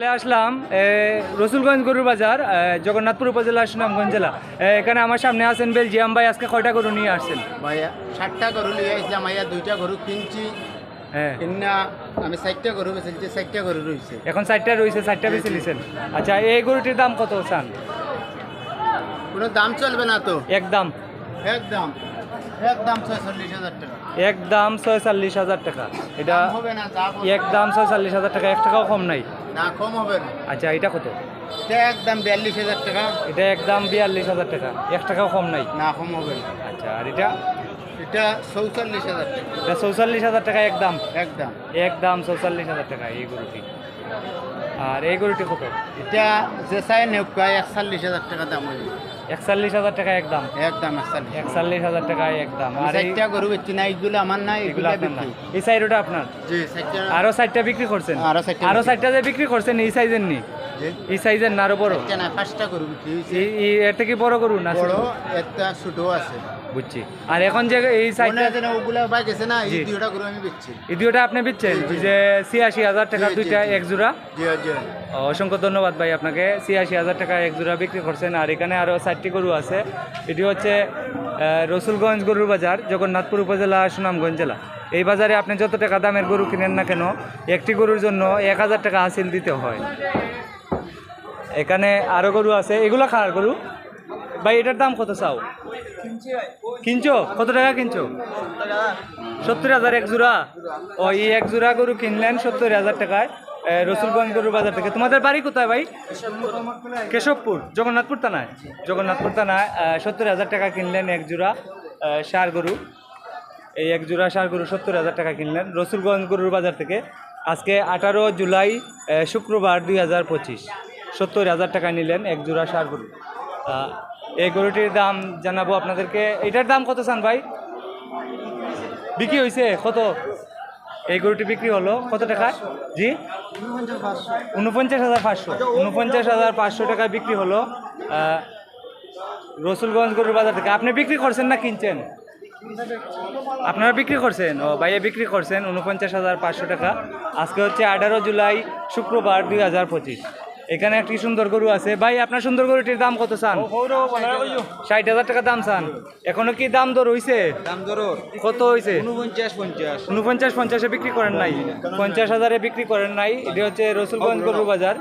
চলে আসলাম রসুলগঞ্জ গরুর বাজার জগন্নাথপুর উপজেলা সুনামগঞ্জ জেলা। এখানে আমার সামনে আছেন বেলজিয়াম ভাই আজকে কয়টা গরু নিয়ে আসছেন? ভাইয়া ষাটটা গরু নিয়ে আসলাম ভাইয়া দুইটা গরু কিনছি। হ্যাঁ আমি চারটা গরু বেচেছি চারটা গরু রয়েছে। এখন চারটা রয়েছে চারটা বেছে নিছেন। আচ্ছা এই গরুটির দাম কত চান? কোনো দাম চলবে না তো? একদম। একদম। একদম ছয়চল্লিশ হাজার টাকা। একদম ছয়চল্লিশ হাজার টাকা। এটা হবে না একদম ছয়চল্লিশ হাজার টাকা এক টাকাও কম নাই। না কম হবে না। আচ্ছা এটা কত? এটা একদম বিয়াল্লিশ হাজার টাকা। এটা একদম বিয়াল্লিশ হাজার টাকা। এক টাকাও কম নাই? না কম হবে না। আচ্ছা আর এটা? এটা চৌচল্লিশ হাজার টাকা। এটা চৌচল্লিশ হাজার টাকা একদম? একদম। একদম চৌচল্লিশ হাজার টাকা এই গরুটি। আর এই গরুটি কত? এটা যে চাই নেউকা একচল্লিশ হাজার টাকা দাম হবে একচল্লিশ হাজার টাকা একদম একদম একচল্লিশ। হাজার টাকা একদম আর গরু বেচছি না এইগুলো আমার না এগুলো আপনার না। এই সাইডটা আপনার? আরও সাইডটা বিক্রি করছেন? আরও আরও সাইডটা যে বিক্রি করছেন এই সাইজের নি? এই সাইজের না আরও বড়? না পাঁচটা গরু বিক্রি হয়েছে। এর থেকে বড় গরু না বড় একটা ছোট আছে। বুঝছি। আর এখন যে এই সাইডটা আছে না ওগুলা বা গেছে না এই দুইটা গরু আমি বেচছি। এই দুইটা আপনি বিচ্ছেন? যে ছিয়াশি হাজার টাকা জি, জি, দুইটা এক জোড়া? জি জি। অসংখ্য ধন্যবাদ ভাই আপনাকে। ছিয়াশি হাজার টাকা এক জোড়া বিক্রি করছেন। আর এখানে আরও ষাটটি গরু আছে। এটি হচ্ছে রসুলগঞ্জ গরুর বাজার, জগন্নাথপুর উপজেলা, সুনামগঞ্জ জেলা। এই বাজারে আপনি যত টাকা দামের গরু কিনেন না কেন, একটি গরুর জন্য এক হাজার টাকা হাসিল দিতে হয়। এখানে আরও গরু আছে। এগুলো খার গরু? ভাই, এটার দাম কত চাও? কিনছো? কত টাকা কিনছো? সত্তর হাজার এক জোড়া? ও, এই এক জোড়া গরু কিনলেন সত্তর হাজার টাকায়। রসুলগঞ্জ গরুর বাজার থেকে। তোমাদের বাড়ি কোথায় ভাই? কেশবপুর জগন্নাথপুর থানায়। জগন্নাথপুর থানায় সত্তর হাজার টাকা কিনলেন এক জোড়া এ, গরু। এই এক জোড়া ষাঁড় গরু সত্তর হাজার টাকা কিনলেন রসুলগঞ্জ গরুর বাজার থেকে। আজকে আঠারো জুলাই শুক্রবার দুই হাজার পঁচিশ। সত্তর হাজার টাকা নিলেন এক জোড়া ষাঁড় গরু। এই গরুটির দাম জানাব আপনাদেরকে। এটার দাম কত চান ভাই? বিক্রি হয়েছে কত? এই গরুটি বিক্রি হলো কত টাকা জি? উনপঞ্চাশ হাজার পাঁচশো। উনপঞ্চাশ হাজার পাঁচশো টাকায় বিক্রি হলো রসুলগঞ্জ গরুর বাজার থেকে। আপনি বিক্রি করছেন না কিনছেন? আপনারা বিক্রি করছেন? ও, ভাইয়া বিক্রি করছেন উনপঞ্চাশ হাজার পাঁচশো টাকা। আজকে হচ্ছে আঠারো জুলাই, শুক্রবার দুই হাজার পঁচিশ। এখানে একটি সুন্দর গরু আছে। ভাই আপনার সুন্দর গরুটির দাম কত চান? ষাট হাজার টাকা দাম চান। এখনও কি দাম দর হইছে? দাম ধরো কত হইছে? উনপঞ্চাশ পঞ্চাশে। বিক্রি করেন নাই? পঞ্চাশ হাজারে বিক্রি করেন নাই। এটি হচ্ছে রসুলগঞ্জ গরু বাজার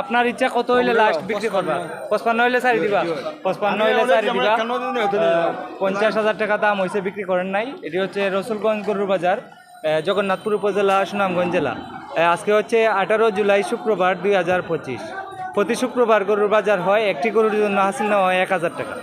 আপনার ইচ্ছা কত হইলে লাস্ট বিক্রি করবা পঁচপান্ন। হইলে সারি দিবা? পঁচপান্ন হইলে সারি দিবা। পঞ্চাশ হাজার টাকা দাম হয়েছে বিক্রি করেন নাই। এটি হচ্ছে রসুলগঞ্জ গরুর বাজার জগন্নাথপুর উপজেলা সুনামগঞ্জ জেলা। আজকে হচ্ছে আঠারো জুলাই শুক্রবার দুই হাজার পঁচিশ। প্রতি শুক্রবার গরুর বাজার হয় একটি গরুর জন্য হাসিল নেওয়া হয় এক হাজার টাকা।